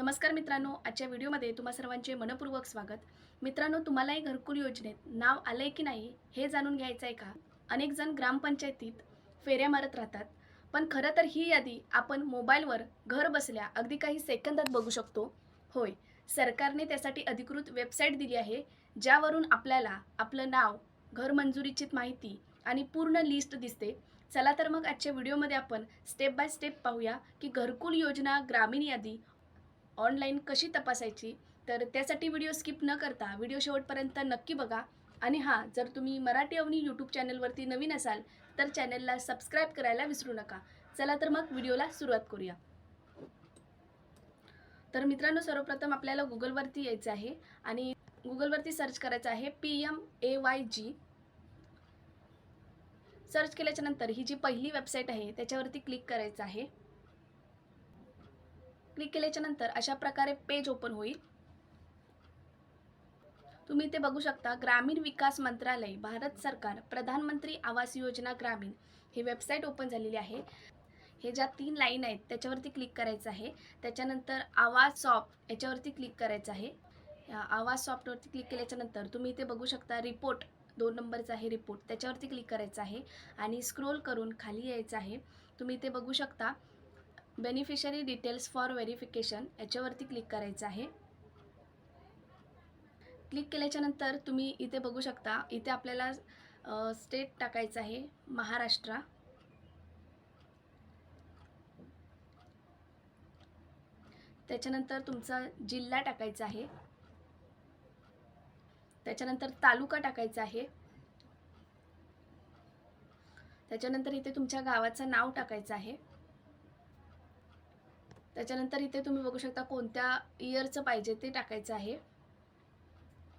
नमस्कार मित्रांनो आजच्या व्हिडिओमध्ये तुम्हा सर्वांचे मनपूर्वक स्वागत. मित्रांनो तुम्हालाही घरकुल योजनेत नाव आलं आहे की नाही हे जाणून घ्यायचं आहे का? अनेक जण ग्रामपंचायतीत फेऱ्या मारत राहतात. पण खरं तर ही यादी आपण मोबाईलवर घर बसल्या अगदी काही सेकंदात बघू शकतो. होय सरकारने त्यासाठी अधिकृत वेबसाईट दिली आहे ज्यावरून आपल्याला आपलं नाव घर मंजुरीची माहिती आणि पूर्ण लिस्ट दिसते. चला तर मग आजच्या व्हिडिओमध्ये आपण स्टेप बाय स्टेप पाहूया की घरकुल योजना ग्रामीण यादी ऑनलाईन कशी तपासायची तर त्यासाठी व्हिडिओ स्किप न करता व्हिडिओ शेवटपर्यंत नक्की बघा. आणि हां जर तुम्ही मराठी अवनी यूट्यूब चॅनलवरती नवीन असाल तर चॅनलला सबस्क्राईब करायला विसरू नका. चला तर मग व्हिडिओला सुरुवात करूया. तर मित्रांनो सर्वप्रथम आपल्याला गुगलवरती यायचं आहे आणि गुगलवरती सर्च करायचं आहे P M A Y G search केल्याच्यानंतर ही जी पहिली वेबसाईट आहे त्याच्यावरती क्लिक करायचं आहे. क्लिक केल्याच्यानंतर अशा प्रकारे पेज ओपन होईल. तुम्ही इथे बघू शकता ग्रामीण विकास मंत्रालय भारत सरकार प्रधानमंत्री आवास योजना ग्रामीण ही वेबसाईट ओपन झालेली आहे. हे ज्या तीन लाईन आहेत त्याच्यावरती क्लिक करायचं आहे. त्याच्यानंतर आवाज सॉफ्ट याच्यावरती क्लिक करायचं आहे. आवाज सॉफ्टवरती क्लिक केल्याच्यानंतर तुम्ही इथे बघू शकता रिपोर्ट दोन नंबरचा आहे रिपोर्ट त्याच्यावरती क्लिक करायचं आहे. आणि स्क्रोल करून खाली यायचं आहे. तुम्ही इथे बघू शकता बेनिफिशरी डिटेल्स फॉर व्हेरिफिकेशन याच्यावरती क्लिक करायचं आहे. क्लिक केल्याच्यानंतर तुम्ही इथे बघू शकता इथे आपल्याला स्टेट टाकायचं आहे महाराष्ट्र. त्याच्यानंतर तुमचा जिल्हा टाकायचा आहे. त्याच्यानंतर तालुका टाकायचा आहे. त्याच्यानंतर इथे तुमच्या गावाचं नाव टाकायचं आहे. त्याच्यानंतर इथे तुम्ही बघू शकता कोणत्या इयरचं पाहिजे ते टाकायचं आहे.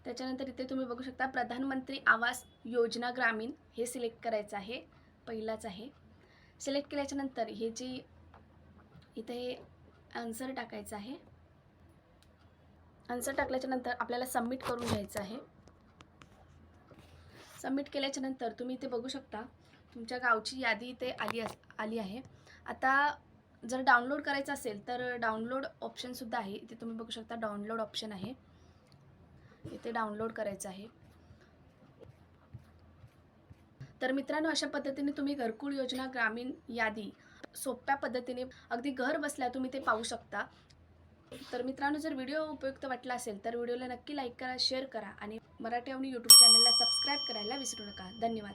त्याच्यानंतर इथे तुम्ही बघू शकता प्रधानमंत्री आवास योजना ग्रामीण हे सिलेक्ट करायचं आहे पहिलाच आहे. सिलेक्ट केल्याच्यानंतर हे जी इथे आन्सर टाकायचं आहे. आन्सर टाकल्याच्यानंतर आपल्याला सबमिट करून घ्यायचं आहे. सबमिट केल्याच्यानंतर तुम्ही इथे बघू शकता तुमच्या गावची यादी इथे आली अस आली आहे. आता जर डाउनलोड करायचं असेल तर डाउनलोड ऑप्शनसुद्धा आहे. इथे तुम्ही बघू शकता डाउनलोड ऑप्शन आहे. इथे डाउनलोड करायचं आहे. तर मित्रांनो अशा पद्धतीने तुम्ही घरकुल योजना ग्रामीण यादी सोप्या पद्धतीने अगदी घर बसल्या तुम्ही ते पाहू शकता. तर मित्रांनो जर व्हिडिओ उपयुक्त वाटला असेल तर व्हिडिओला नक्की लाईक करा शेअर करा आणि मराठी अवनी यूट्यूब चॅनलला सबस्क्राईब करायला विसरू नका. धन्यवाद.